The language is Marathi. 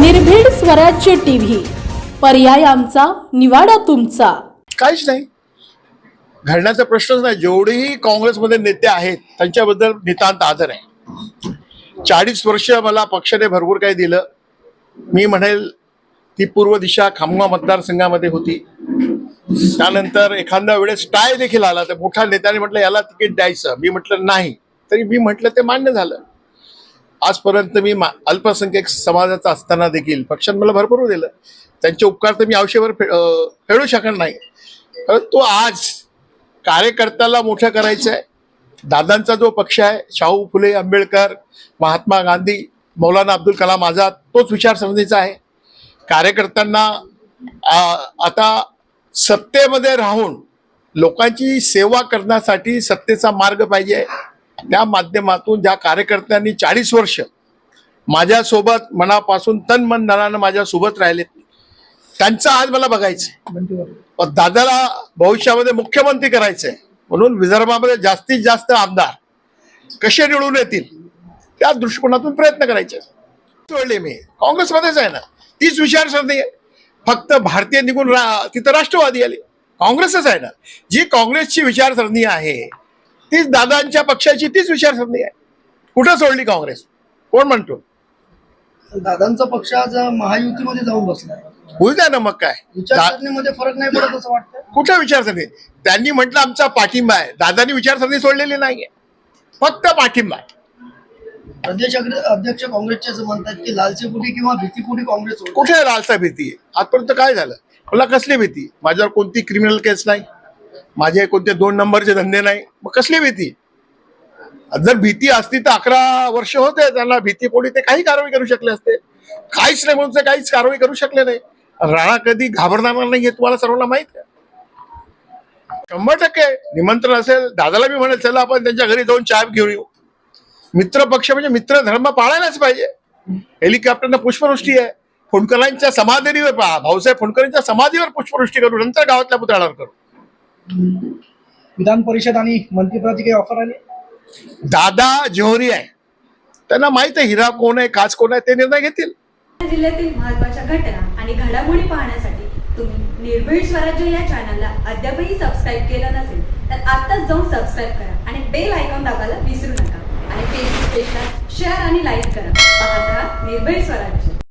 निर्भीड स्वराज्य टीव्ही. पर्याय आमचा निवाडा तुमचा. काहीच नाही. घडण्याचा प्रश्नच नाही. जेवढेही काँग्रेसमध्ये नेते आहेत त्यांच्याबद्दल नितांत आदर आहे. चाळीस वर्ष मला पक्षाने भरपूर काही दिलं. मी म्हणेल ती पूर्व दिशा खामगाव मतदारसंघामध्ये होती. त्यानंतर एखाद्या वेळेस टाय देखील आला. तर मोठ्या नेत्याने म्हटलं याला तिकीट द्यायचं. मी म्हटलं नाही. तरी मी म्हटलं ते मान्य झालं. आजपर्यंत मी मा- अल्पसंख्याक समाजाचा असताना देखील पक्षाने मला भरपूर दिलं. त्यांचे उपकार तर मी आयुष्यभर फे फेडू शकणार नाही. परंतु आज कार्यकर्त्याला मोठं करायचं आहे. दादांचा जो पक्ष आहे शाहू फुले आंबेडकर महात्मा गांधी मौलाना अब्दुल कलाम आझाद तोच विचारसरणीचा आहे. कार्यकर्त्यांना आता सत्तेमध्ये राहून लोकांची सेवा करण्यासाठी सत्तेचा मार्ग पाहिजे. त्या माध्यमातून ज्या कार्यकर्त्यांनी चाळीस वर्ष माझ्यासोबत मनापासून तन मन धनानं माझ्यासोबत राहिले. त्यांचं आज मला बघायचं पण दादाला भविष्यामध्ये मुख्यमंत्री करायचंय. म्हणून विदर्भामध्ये जास्तीत जास्त आमदार कसे निवडून येतील त्या दृष्टिकोनातून प्रयत्न करायचे. सोडले मी. काँग्रेसमध्येच आहे ना. तीच विचारसरणी आहे. फक्त भारतीय निघून रा तिथं राष्ट्रवादी आली. काँग्रेसच आहे ना. जी काँग्रेसची विचारसरणी आहे तीच दादांच्या पक्षाची तीच विचारसरणी आहे. कुठं सोडली काँग्रेस? कोण म्हणतो? दादांचा पक्ष आज महायुतीमध्ये जाऊन बसलाय होऊ द्या ना मग काय? विचारसरणीमध्ये फरक नाही पडत असं वाटतं कुठं विचारसरणी? त्यांनी म्हटलं आमचा पाठिंबा आहे. दादांनी विचारसरणी सोडलेली नाहीये. फक्त पाठिंबा आहे. प्रदेश अध्यक्ष काँग्रेसचे असं म्हणतात की लालचीपुटी किंवा भीतीपुटी काँग्रेस. कुठे लालसा भीती? आहे आजपर्यंत काय झालं? मला कसली भीती? माझ्यावर कोणती क्रिमिनल केस नाही? माझे कोणते दोन नंबरचे धंदे नाही मग कसली भीती? जर भीती असती तर अकरा वर्ष होते त्यांना भीती पोळी ते काही कारवाई करू शकले असते. काहीच नाही म्हणून ते काहीच कारवाई करू शकले नाही. राणा कधी घाबरणार नाही हे तुम्हाला सर्वांना माहीत आहे. शंभर टक्के निमंत्रण असेल दादाला मी म्हणेल चला आपण त्यांच्या घरी जाऊन चहा घेऊन येऊ. मित्र पक्ष म्हणजे मित्र धर्म पाळायलाच पाहिजे. हेलिकॉप्टरनं पुष्पवृष्टी आहे. फुंडकरांच्या समाधीवर पहा भाऊसाहेब फुंडकरांच्या समाधीवर पुष्पवृष्टी करू नंतर गावातल्या पुतळ्यावर करू. विधान परिषद आणि मंत्रिपदाची काही ऑफर आली? दादा जोहरी आहे. त्यांना माहीत आहे हिरा कोण आहे काच कोण आहे ते निर्णय घेतील. जिल्ह्यातील महत्त्वाच्या घटना आणि घडामोडी पाहण्यासाठी तुम्ही निर्भीड स्वराज्य या चॅनलला अद्यापही सबस्क्राईब केलं नसेल तर आत्ताच जाऊन सबस्क्राईब करा आणि बेल आयकॉन दाबायला विसरू नका. आणि फेसबुक पेजला शेअर आणि लाईक करा. पाहत राहा निर्भीड स्वराज्य.